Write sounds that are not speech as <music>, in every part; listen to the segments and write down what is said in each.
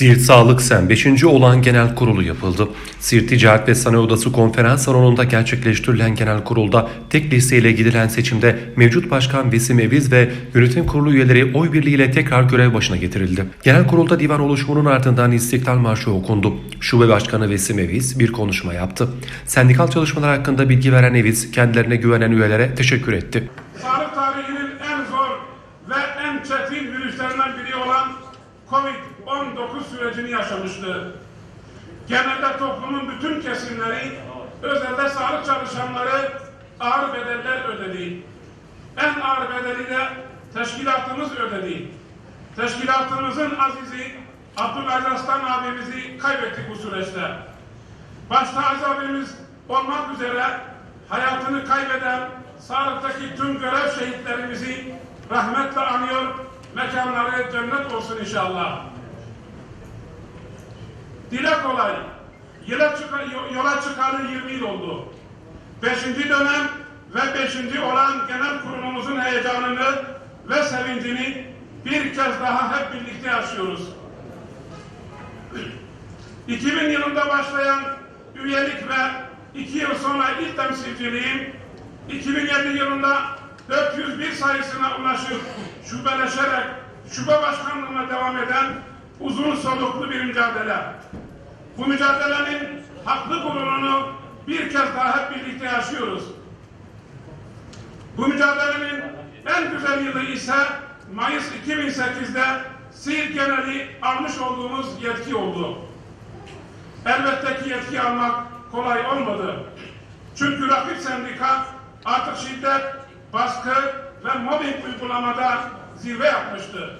Siirt Sağlık Sen 5. olan genel kurulu yapıldı. Siirt Ticaret ve Sanayi Odası konferans salonunda gerçekleştirilen genel kurulda tek listeyle gidilen seçimde mevcut başkan Vesim Eviz ve yönetim kurulu üyeleri oy birliğiyle tekrar görev başına getirildi. Genel kurulda divan oluşumunun ardından İstiklal Marşı okundu. Şube Başkanı Vesim Eviz bir konuşma yaptı. Sendikal çalışmalar hakkında bilgi veren Eviz kendilerine güvenen üyelere teşekkür etti. Sağlık tarihinin en zor ve en çetin virüslerinden biri olan Covid-19 sürecini yaşamıştı. Genelde toplumun bütün kesimleri, özelde sağlık çalışanları ağır bedeller ödedi. En ağır bedeli de teşkilatımız ödedi. Teşkilatımızın azizi Abdülaziz Aslan abimizi kaybettik bu süreçte. Başta Aziz abimiz olmak üzere hayatını kaybeden sağlıktaki tüm görev şehitlerimizi rahmetle anıyor. Mekanları cennet olsun inşallah. Dile kolay. Yola, çıka, yola çıkalı 20 yıl oldu. Beşinci dönem ve beşinci olan genel kurulumuzun heyecanını ve sevincini bir kez daha hep birlikte yaşıyoruz. <clears throat> 2000 yılında başlayan üyelik ve 2 yıl sonra ilk temsilciliğim 2007 yılında 401 sayısına ulaşıp şubeleşerek şube başkanlığına devam eden uzun soluklu bir mücadele. Bu mücadelenin haklı bulununu bir kez daha hep birlikte yaşıyoruz. Bu mücadelenin en güzel yılı ise Mayıs 2008'de Siirt geneli almış olduğumuz yetki oldu. Elbette ki yetki almak kolay olmadı. Çünkü rakip sendika artık şiddet, baskı ve mobbing uygulamada zirve yapmıştı.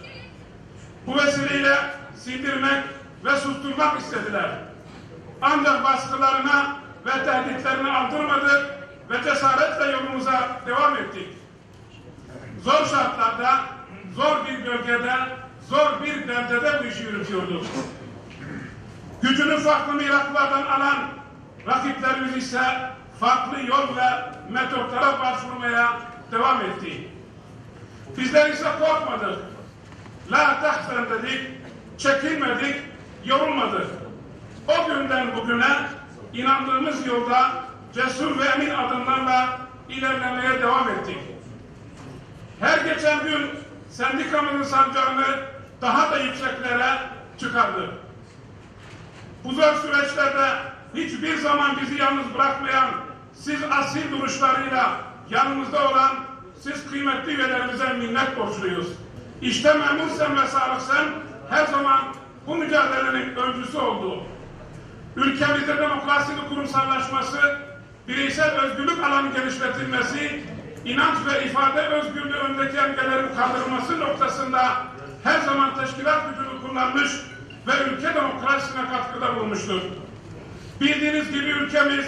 Bu vesileyle sindirmek ve susturmak istediler. Ancak baskılarına ve tehditlerine aldırmadık ve cesaretle yolumuza devam ettik. Zor şartlarda, zor bir bölgede, zor bir beldede bu işi yürütüyorduk. Gücünü farklı miraklardan alan rakiplerimiz ise farklı yol ve metotlara başvurmaya devam etti. Bizler ise korkmadık. La tahsen dedik, çekinmedik, yorulmadık. O günden bugüne inandığımız yolda cesur ve emin adımlarla ilerlemeye devam ettik. Her geçen gün sendikamızın sancağını daha da yükseklere çıkardık. Bu zor süreçlerde hiçbir zaman bizi yalnız bırakmayan, siz asil duruşlarıyla yanımızda olan siz kıymetli üyelerimize minnet borçluyuz. İşte memur sen ve sağlık her zaman bu mücadelenin öncüsü oldu. Ülkemizde demokrasinin kurumsallaşması, bireysel özgürlük alanı genişletilmesi, inanç ve ifade özgürlüğü öndeki engelerin kaldırılması noktasında her zaman teşkilat gücünü kullanmış ve ülke demokrasisine katkıda bulmuştur. Bildiğiniz gibi ülkemiz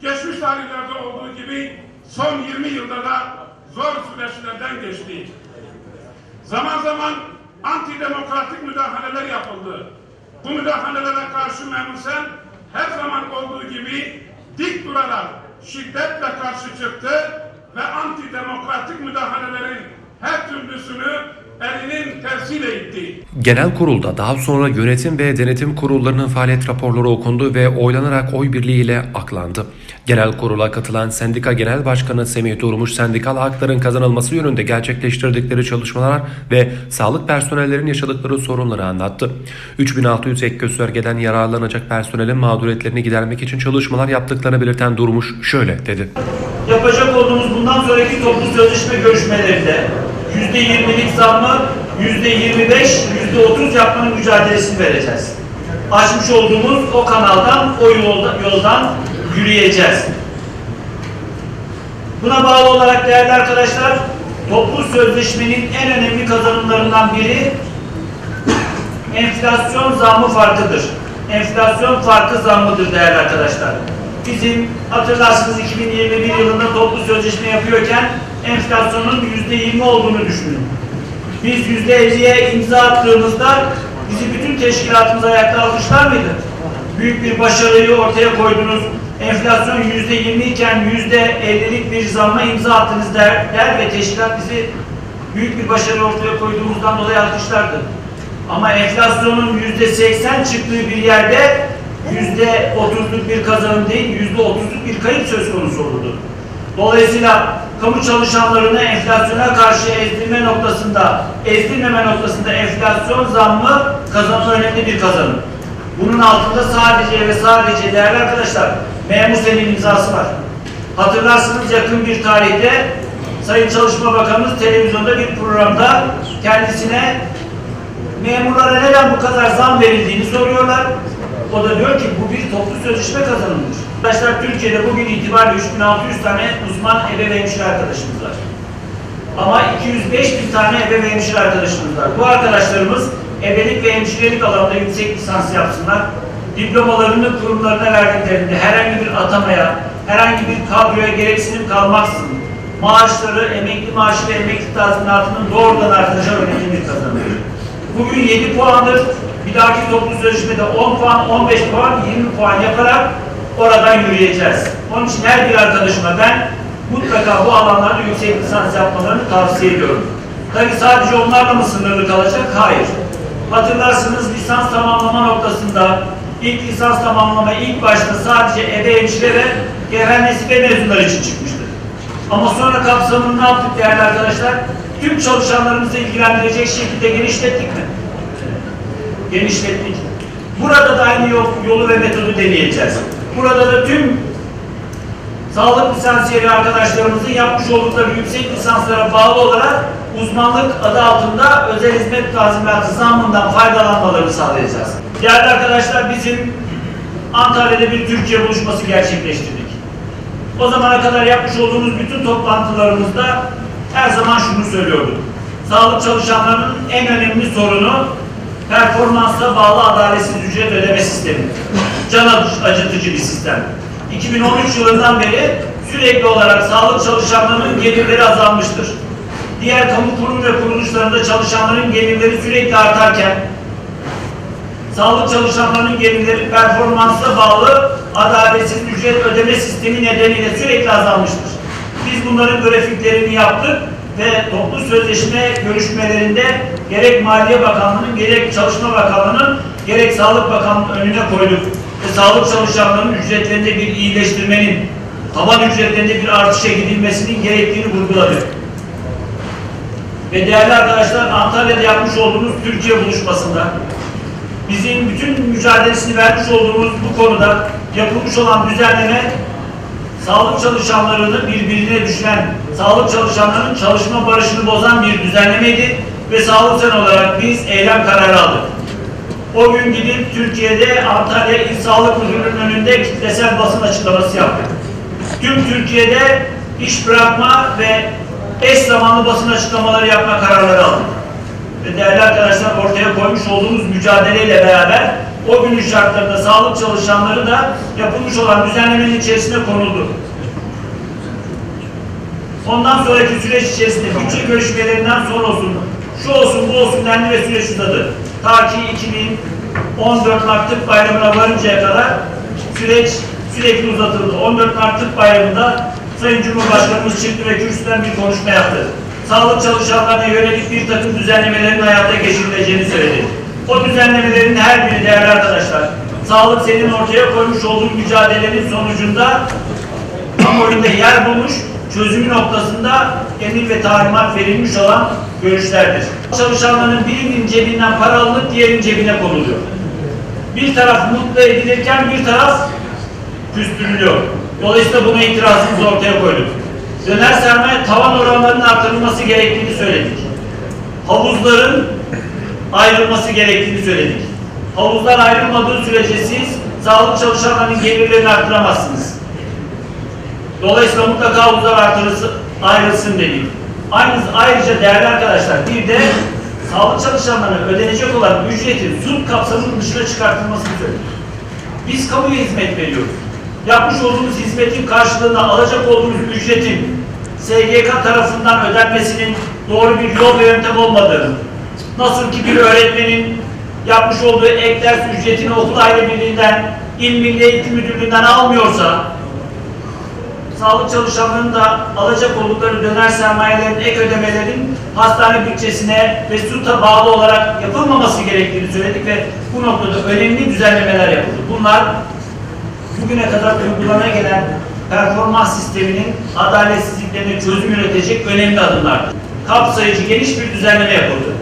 geçmiş tarihlerde olduğu gibi son 20 yılda da zor süreçlerden geçti. Zaman zaman antidemokratik müdahaleler yapıldı. Bu müdahalelere karşı memursen her zaman olduğu gibi dik durarak şiddetle karşı çıktı ve antidemokratik müdahalelerin her türlüsünü elinin tersiyle itti. Genel kurulda daha sonra yönetim ve denetim kurullarının faaliyet raporları okundu ve oylanarak oy birliğiyle aklandı. Genel kurula katılan Sendika Genel Başkanı Semih Durmuş, sendikal hakların kazanılması yönünde gerçekleştirdikleri çalışmalar ve sağlık personellerinin yaşadıkları sorunları anlattı. 3600 ek göstergeden yararlanacak personelin mağduriyetlerini gidermek için çalışmalar yaptıklarını belirten Durmuş şöyle dedi. yapacak olduğumuz bundan sonraki toplu sözleşme görüşmelerinde %20'lik zammı %25, %30 yapmanın mücadelesini vereceğiz. Açmış olduğumuz o kanaldan, o yolda, yoldan yürüyeceğiz. Buna bağlı olarak değerli arkadaşlar, toplu sözleşmenin en önemli kazanımlarından biri enflasyon zammı farkıdır. Enflasyon farkı zammıdır değerli arkadaşlar. Bizim hatırlarsınız 2021 yılında toplu sözleşme yapıyorken enflasyonun yüzde yirmi olduğunu düşünün. Biz yüzde elliye imza attığımızda bizi bütün teşkilatımız ayakta alkışlar mıydı? Büyük bir başarıyı ortaya koydunuz. Enflasyon yüzde yirmi iken yüzde ellilik bir zamma imza attınız der, der ve teşkilat bizi büyük bir başarı ortaya koyduğumuzdan dolayı alkışlardı. Ama enflasyonun yüzde seksen çıktığı bir yerde yüzde otuzluk bir kazanım değil, yüzde otuzluk bir kayıp söz konusu olurdu. Dolayısıyla kamu çalışanlarını enflasyona karşı ezdirme noktasında, ezdirmeme noktasında enflasyon zammı kazanım önemli bir kazanım. Bunun altında sadece ve sadece değerli arkadaşlar memur senin imzası var. Hatırlarsınız yakın bir tarihte Sayın Çalışma Bakanımız televizyonda bir programda kendisine memurlara neden bu kadar zam verildiğini soruyorlar. O da diyor ki bu bir toplu sözleşme kazanımıdır. Arkadaşlar Türkiye'de bugün itibariyle 3600 tane uzman ebe arkadaşımız var. Ama 205 bin tane ebe arkadaşımız var. Bu arkadaşlarımız ebelik ve hemşirelik alanında yüksek lisans yapsınlar. Diplomalarını kurumlarına verdiklerinde herhangi bir atamaya, herhangi bir kadroya gereksinim kalmaksızın maaşları, emekli maaşı ve emekli tazminatının doğrudan artacağı önemli kazanım. Bugün 7 puandır. Bir dahaki toplu sözleşmede 10 puan, 15 puan, 20 puan yaparak oradan yürüyeceğiz. Onun için her bir arkadaşıma ben mutlaka bu alanlarda yüksek lisans yapmalarını tavsiye ediyorum. Tabii sadece onlarla mı sınırlı kalacak? Hayır. Hatırlarsınız lisans tamamlama noktasında ilk lisans tamamlama ilk başta sadece ebe hemşire ve gevher nesibe mezunları için çıkmıştı. Ama sonra kapsamını ne yaptık değerli arkadaşlar? Tüm çalışanlarımızı ilgilendirecek şekilde genişlettik mi? Genişlettik. Burada da aynı yol, yolu ve metodu deneyeceğiz. Burada da tüm sağlık lisansiyeri arkadaşlarımızın yapmış oldukları yüksek lisanslara bağlı olarak uzmanlık adı altında özel hizmet tazminatı zammından faydalanmalarını sağlayacağız. Değerli arkadaşlar bizim Antalya'da bir Türkiye buluşması gerçekleştirdik. O zamana kadar yapmış olduğumuz bütün toplantılarımızda her zaman şunu söylüyorduk. Sağlık çalışanlarının en önemli sorunu performansa bağlı adaletsiz ücret ödeme sistemi. Can acıtıcı bir sistem. 2013 yılından beri sürekli olarak sağlık çalışanlarının gelirleri azalmıştır. Diğer kamu kurum ve kuruluşlarında çalışanların gelirleri sürekli artarken sağlık çalışanlarının gelirleri performansa bağlı adaletsiz ücret ödeme sistemi nedeniyle sürekli azalmıştır. Biz bunların grafiklerini yaptık ve toplu sözleşme görüşmelerinde gerek Maliye Bakanlığı'nın, gerek Çalışma Bakanlığı'nın, gerek Sağlık Bakanlığı'nın önüne koyduk. Ve sağlık çalışanlarının ücretlerinde bir iyileştirmenin, taban ücretlerinde bir artışa gidilmesinin gerektiğini vurguladık. Ve değerli arkadaşlar Antalya'da yapmış olduğumuz Türkiye buluşmasında bizim bütün mücadelesini vermiş olduğumuz bu konuda yapılmış olan düzenleme sağlık çalışanlarını birbirine düşüren, sağlık çalışanlarının çalışma barışını bozan bir düzenlemeydi ve sağlık sen olarak biz eylem kararı aldık. O gün gidip Türkiye'de Antalya İl Sağlık Müdürlüğü'nün önünde kitlesel basın açıklaması yaptık. Tüm Türkiye'de iş bırakma ve eş zamanlı basın açıklamaları yapma kararları aldık. Ve değerli arkadaşlar ortaya koymuş olduğumuz mücadeleyle beraber o günün şartlarında sağlık çalışanları da yapılmış olan düzenlemenin içerisine konuldu. Ondan sonraki süreç içerisinde bütçe görüşmelerinden sonra olsun, şu olsun bu olsun dendi ve süreç uzadı. Ta ki 2014 Mart Tıp Bayramı'na varıncaya kadar süreç sürekli uzatıldı. 14 Mart Tıp Bayramı'nda Sayın Cumhurbaşkanımız çıktı ve kürsüden bir konuşma yaptı. Sağlık çalışanlarına yönelik bir takım düzenlemelerin hayata geçirileceğini söyledi. O düzenlemelerin her biri değerli arkadaşlar, sağlık senin ortaya koymuş olduğun mücadelenin sonucunda kamuoyunda yer bulmuş, çözümü noktasında emir ve talimat verilmiş olan görüşlerdir. Çalışanların birinin cebinden para alınıp diğerinin cebine konuluyor. Bir taraf mutlu edilirken bir taraf küstürülüyor. Dolayısıyla buna itirazımızı ortaya koyduk. Döner sermaye tavan oranlarının artırılması gerektiğini söyledik. Havuzların ayrılması gerektiğini söyledik. Havuzlar ayrılmadığı sürece siz sağlık çalışanlarının gelirlerini arttıramazsınız. Dolayısıyla mutlaka havuzlar artırılsın, ayrılsın dedik. Aynı, ayrıca değerli arkadaşlar bir de sağlık çalışanlarına ödenecek olan ücretin SUP kapsamının dışına çıkartılmasını söyledik. Biz kamuya hizmet veriyoruz. Yapmış olduğumuz hizmetin karşılığında alacak olduğumuz ücretin SGK tarafından ödenmesinin doğru bir yol ve yöntem olmadığını, nasıl ki bir öğretmenin yapmış olduğu ek ders ücretini okul aile birliğinden, il milli eğitim müdürlüğünden almıyorsa, sağlık çalışanlarının da alacak oldukları döner sermayelerin, ek ödemelerin hastane bütçesine ve SUTA bağlı olarak yapılmaması gerektiğini söyledik ve bu noktada önemli düzenlemeler yapıldı. Bunlar bugüne kadar uygulana gelen performans sisteminin adaletsizliklerine çözüm üretecek önemli adımlardır. Kapsayıcı geniş bir düzenleme yapıldı.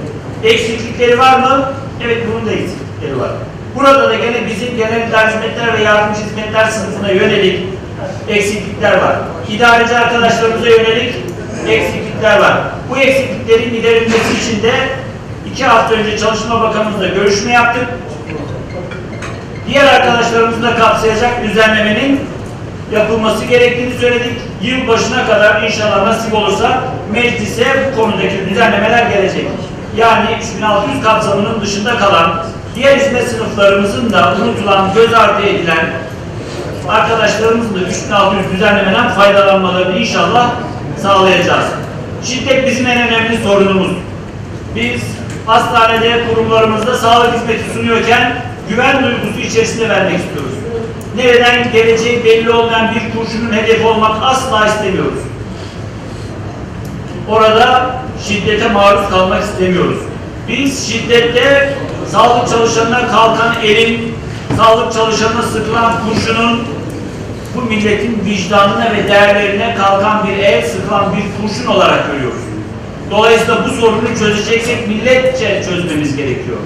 Eksiklikleri var mı? Evet bunun da eksiklikleri var. Burada da gene bizim genel idare hizmetler ve yardımcı hizmetler sınıfına yönelik eksiklikler var. İdareci arkadaşlarımıza yönelik eksiklikler var. Bu eksikliklerin giderilmesi için de iki hafta önce Çalışma Bakanımızla görüşme yaptık diğer arkadaşlarımızı da kapsayacak düzenlemenin yapılması gerektiğini söyledik. Yıl başına kadar inşallah nasip olursa meclise bu konudaki düzenlemeler gelecek. Yani 3600 kapsamının dışında kalan diğer hizmet sınıflarımızın da unutulan, göz ardı edilen arkadaşlarımızın da 3600 düzenlemeden faydalanmalarını inşallah sağlayacağız. Şiddet bizim en önemli sorunumuz. Biz hastanede, kurumlarımızda sağlık hizmeti sunuyorken güven duygusu içerisinde vermek istiyoruz. Nereden geleceği belli olmayan bir kurşunun hedefi olmak asla istemiyoruz. Orada şiddete maruz kalmak istemiyoruz. Biz şiddette sağlık çalışanına kalkan elin, sağlık çalışanına sıkılan kurşunun bu milletin vicdanına ve değerlerine kalkan bir el, sıkılan bir kurşun olarak görüyoruz. Dolayısıyla bu sorunu çözeceksek milletçe çözmemiz gerekiyor.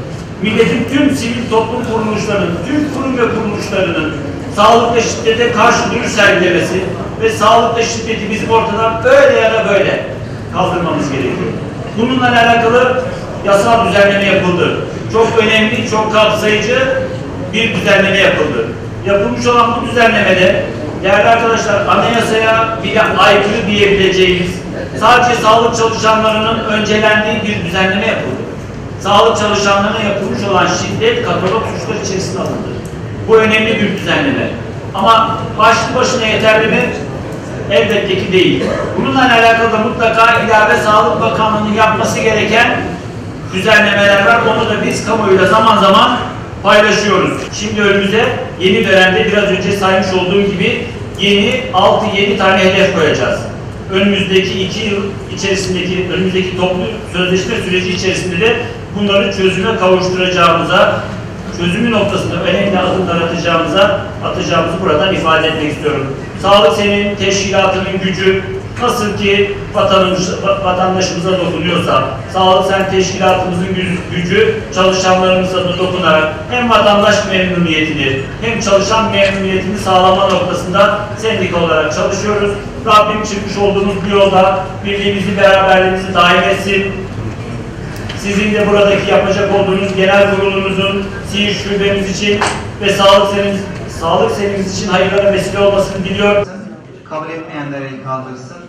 Milletin tüm sivil toplum kuruluşlarının, tüm kurum ve kuruluşlarının sağlıkla şiddete karşı duruş sergilemesi ve sağlıkla şiddeti bizim ortadan böyle ya da böyle kaldırmamız gerekiyor. Bununla alakalı yasal düzenleme yapıldı. Çok önemli, çok kapsayıcı bir düzenleme yapıldı. Yapılmış olan bu düzenlemede değerli arkadaşlar anayasaya bile aykırı diyebileceğimiz sadece sağlık çalışanlarının öncelendiği bir düzenleme yapıldı. Sağlık çalışanlarına yapılmış olan şiddet katalog suçlar içerisinde alındı. Bu önemli bir düzenleme. Ama başlı başına yeterli mi? Elbette ki değil. Bununla alakalı da mutlaka ilave Sağlık Bakanlığı'nın yapması gereken düzenlemeler var. Onu da biz kamuoyuyla zaman zaman paylaşıyoruz. Şimdi önümüze yeni dönemde biraz önce saymış olduğum gibi yeni 6-7 tane hedef koyacağız. Önümüzdeki iki yıl içerisindeki, önümüzdeki toplu sözleşme süreci içerisinde de bunları çözüme kavuşturacağımıza, çözümü noktasında önemli adımlar atacağımıza, atacağımızı buradan ifade etmek istiyorum. Sağlık senin teşkilatının gücü nasıl ki vatandaş, vatandaşımıza dokunuyorsa, sağlık sen teşkilatımızın gü- gücü çalışanlarımıza da dokunarak hem vatandaş memnuniyetini hem çalışan memnuniyetini sağlama noktasında sendika olarak çalışıyoruz. Rabbim çıkmış olduğumuz bu yolda birliğimizi, beraberliğimizi daim etsin. Sizin de buradaki yapacak olduğunuz genel kurulunuzun Siirt şubemiz için ve sağlık senimiz, sağlık senimiz için hayırlara vesile olmasını diliyorum. Kabul etmeyenler el kaldırsın.